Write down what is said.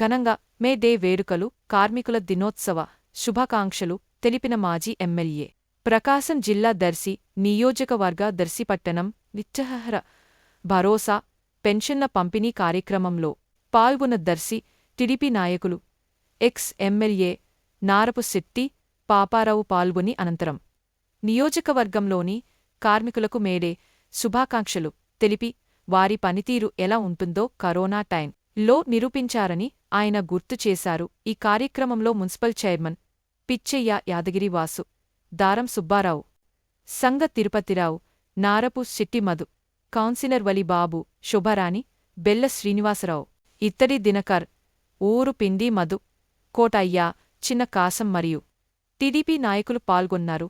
ఘనంగా మే డే వేడుకలు కార్మికుల దినోత్సవ శుభాకాంక్షలు తెలిపిన మాజీ ఎమ్మెల్యే. ప్రకాశం జిల్లా దర్శి నియోజకవర్గ దర్శిపట్టణం నిత్యహర భరోసా పెన్షన్ల పంపిణీ కార్యక్రమంలో పాల్గొన్న దర్శి టిడిపి నాయకులు ఎక్స్ ఎమ్మెల్యే నారపు శెట్టి పాపారావు పాల్గొని అనంతరం నియోజకవర్గంలోని కార్మికులకు మేడే శుభాకాంక్షలు తెలిపి వారి పనితీరు ఎలా ఉంటుందో కరోనా టైం లో నిరూపించారని ఆయన గుర్తు చేశారు ఈ కార్యక్రమంలో municipal chairman Pichaiah Yadagiri Vasu Daram Subbarao Sanga Tirupathirao Narapu Shetty Madhu councillor Valibabu Shubharani Bella Srinivasarao Ittadi Dinakar ఊరు పిండి మధు కోటయ్య చిన్న కాసం మరియు టీడీపీ నాయకులు పాల్గొన్నారు